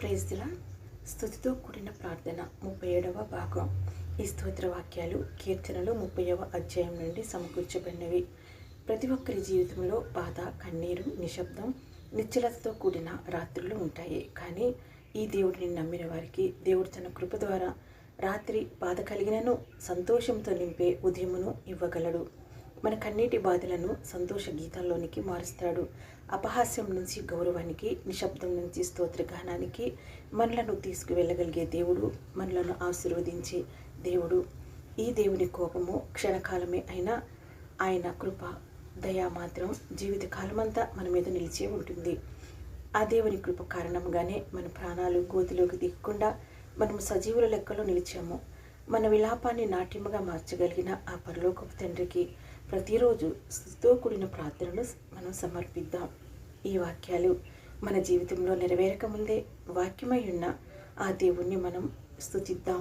ప్రైజ్ల స్థుతితో కూడిన ప్రార్థన. ముప్పై ఏడవ భాగం. ఈ స్తోత్ర వాక్యాలు కీర్తనలు ముప్పైవ అధ్యాయం నుండి సమకూర్చబడినవి. ప్రతి ఒక్కరి జీవితంలో బాధ కన్నీరు నిశ్శబ్దం నిశ్చలతతో కూడిన రాత్రులు ఉంటాయి. కానీ ఈ దేవుడిని నమ్మిన వారికి దేవుడు తన కృప ద్వారా రాత్రి బాధ కలిగినను సంతోషంతో నింపే ఉదయమును ఇవ్వగలడు. మన కన్నీటి బాధలను సంతోష గీతాల్లోనికి మారుస్తాడు. అపహాస్యం నుంచి గౌరవానికి నిశ్శబ్దం నుంచి స్తోత్రగానానికి మనలను తీసుకువెళ్ళగలిగే దేవుడు మనలను ఆశీర్వదించే దేవుడు. ఈ దేవుని కోపము క్షణకాలమే అయినా ఆయన కృప దయా మాత్రం జీవితకాలమంతా మన మీద నిలిచే ఉంటుంది. ఆ దేవుని కృప కారణంగానే మన ప్రాణాలు గోతిలోకి దిగకుండా మనము సజీవుల లెక్కలో నిలిచాము. మన విలాపాన్ని నాట్యముగా మార్చగలిగిన ఆ పరలోకపు తండ్రికి ప్రతిరోజు స్థుతితో కూడిన ప్రార్థనను మనం సమర్పిద్దాం. ఈ వాక్యాలు మన జీవితంలో నెరవేరకముందే వాక్యమై ఉన్న ఆ దేవుణ్ణి మనం స్థుతిద్దాం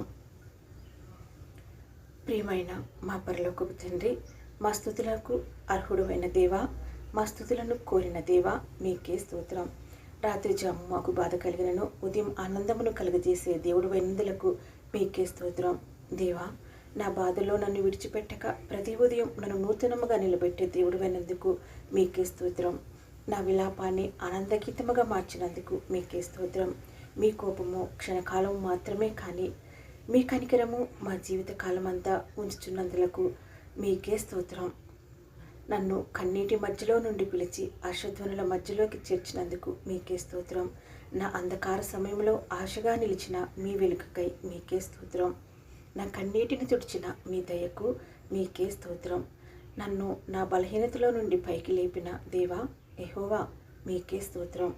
ప్రియమైన మా పరలోకపు తండ్రి మా స్థుతులకు అర్హుడమైన దేవా మా స్థుతులను కోరిన దేవా మీకే స్తోత్రం. రాత్రి జాము మాకు బాధ కలిగినను ఉదయం ఆనందమును కలుగజేసే దేవుడు వెన్నుదలకు మీకే స్తోత్రం. దేవా నా బాధలో నన్ను విడిచిపెట్టక ప్రతి ఉదయం నన్ను నూతనముగా నిలబెట్టే దేవుడు అయినందుకు మీకే స్తోత్రం. నా విలాపాన్ని ఆనందగీతముగా మార్చినందుకు మీకే స్తోత్రం. మీ కోపము క్షణకాలం మాత్రమే కానీ మీ కనికరము మా జీవిత అంతా ఉంచుతున్నందులకు మీకే స్తోత్రం. నన్ను కన్నీటి మధ్యలో నుండి పిలిచి ఆశధ్వనుల మధ్యలోకి చేర్చినందుకు మీకే స్తోత్రం. నా అంధకార సమయంలో ఆశగా నిలిచిన మీ వెలుకకై మీకే స్తోత్రం. నా కన్నీటిని తుడిచిన మీ దయకు మీకే స్తోత్రం. నన్ను నా బలహీనతలో నుండి పైకి లేపిన దేవా ఎహోవా మీకే స్తోత్రం.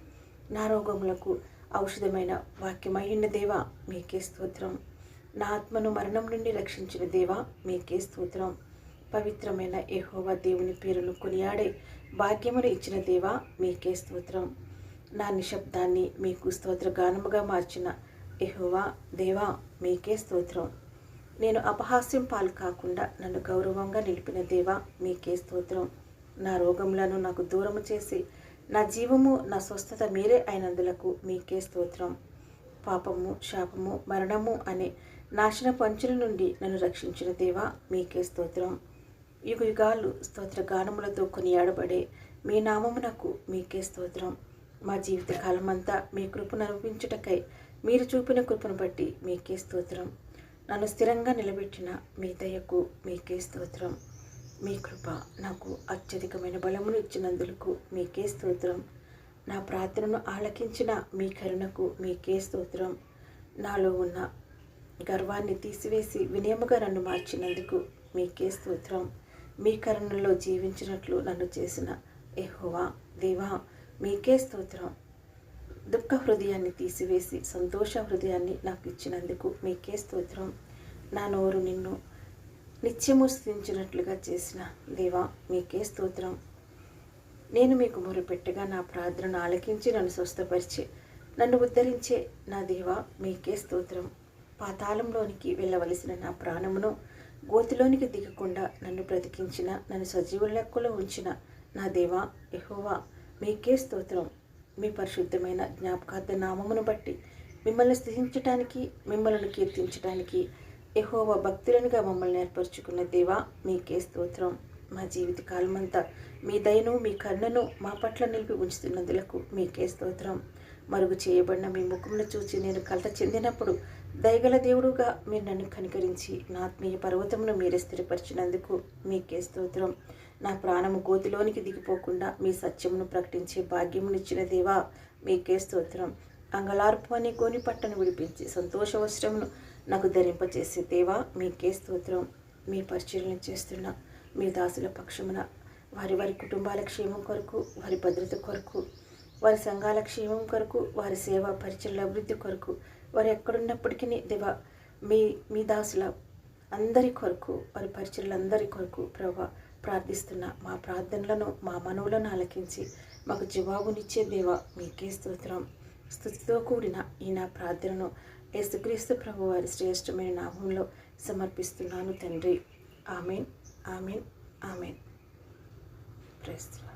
నా రోగములకు ఔషధమైన వాక్యమైన దేవా మీకే స్తోత్రం. నా ఆత్మను మరణం నుండి రక్షించిన దేవా మీకే స్తోత్రం. పవిత్రమైన ఎహోవా దేవుని పేరును కొనియాడే భాగ్యమును ఇచ్చిన దేవా మీకే స్తోత్రం. నా నిశ్శబ్దాన్ని మీకు స్తోత్రగానముగా మార్చిన ఎహోవా దేవా మీకే స్తోత్రం. నేను అపహాస్యం పాలు కాకుండా నన్ను గౌరవంగా నిలిపిన దేవా మీకే స్తోత్రం. నా రోగములను నాకు దూరము చేసి నా జీవము నా స్వస్థత మీరే అయినందులకు మీకే స్తోత్రం. పాపము శాపము మరణము అనే నాశన పంచుల నుండి నన్ను రక్షించిన దేవా మీకే స్తోత్రం. యుగ యుగాలు స్తోత్ర గానములతో కొనియాడబడే మీ నామమునకు మీకే స్తోత్రం. మా జీవిత కాలమంతా మీ కృపను అనుభవించుటకై మీరు చూపిన కృపను బట్టి మీకే స్తోత్రం. నన్ను స్థిరంగా నిలబెట్టిన మీ దయకు మీకే స్తోత్రం. మీ కృప నాకు అత్యధికమైన బలమును ఇచ్చినందులకు మీకే స్తోత్రం. నా ప్రార్థనను ఆలకించిన మీ కరుణకు మీకే స్తోత్రం. నాలో ఉన్న గర్వాన్ని తీసివేసి వినయముగా నన్ను మార్చినందుకు మీకే స్తోత్రం. మీ కరుణలో జీవించినట్లు నన్ను చేసిన ఎహోవా దేవా మీకే స్తోత్రం. దుఃఖ హృదయాన్ని తీసివేసి సంతోష హృదయాన్ని నాకు ఇచ్చినందుకు మీకే స్తోత్రం. నా నోరు నిన్ను నిత్యము స్థించినట్లుగా చేసిన దేవా మీకే స్తోత్రం. నేను మీకు మొరుపెట్టగా నా ప్రార్థనను ఆలకించి నన్ను స్వస్థపరిచి నన్ను ఉద్ధరించే నా దేవా మీకే స్తోత్రం. పాతాళంలోనికి వెళ్ళవలసిన నా ప్రాణమును గోతిలోనికి దిగకుండా నన్ను బ్రతికించిన నన్ను సజీవుల లెక్కలో ఉంచిన నా దేవా ఎహోవా మీకే స్తోత్రం. మీ పరిశుద్ధమైన జ్ఞాపకార్థ నామమును బట్టి మిమ్మల్ని స్థితించటానికి మిమ్మల్ని కీర్తించడానికి ఎహోవ భక్తులనుగా మమ్మల్ని ఏర్పరచుకున్న దేవా మీకే స్తోత్రం. మా జీవిత కాలమంతా మీ దయను మీ కన్నును మా పట్ల నిలిపి ఉంచుతున్నందులకు మీకే స్తోత్రం. మరుగు చేయబడిన మీ ముఖమును చూసి నేను కలత చెందినప్పుడు దయగల దేవుడుగా మీరు నన్ను కనికరించి నా ఆత్మీయ పర్వతమును మీరే స్థిరపరిచినందుకు మీకే స్తోత్రం. నా ప్రాణము గోతిలోనికి దిగిపోకుండా మీ సత్యమును ప్రకటించే భాగ్యమునిచ్చిన దేవా మీకే స్తోత్రం. అంగలార్పు అనే కోని పట్టను విడిపించి సంతోష వస్త్రమును నాకు ధరింపచేసే దేవా మీకే స్తోత్రం. మీ పరిచయం చేస్తున్న మీ దాసుల పక్షమున వారి వారి కుటుంబాల క్షేమం కొరకు వారి భద్రత కొరకు వారి సంఘాల క్షేమం కొరకు వారి సేవ పరిచయల అభివృద్ధి కొరకు వారు ఎక్కడున్నప్పటికీ దేవా మీ మీ దాసుల అందరి కొరకు వారి పరిచయలందరి కొరకు ప్రభా ప్రార్థిస్తున్న మా ప్రార్థనలను మా మనవులను ఆలకించి మాకు జవాబునిచ్చే దేవ మీకే స్తోత్రం. స్థుతితో కూడిన ఈ నా ప్రార్థనను యేసుక్రీస్తు ప్రభు వారి శ్రేష్టమైన నామంలో సమర్పిస్తున్నాను తండ్రి. Amen amen amen. ప్రస్తుతం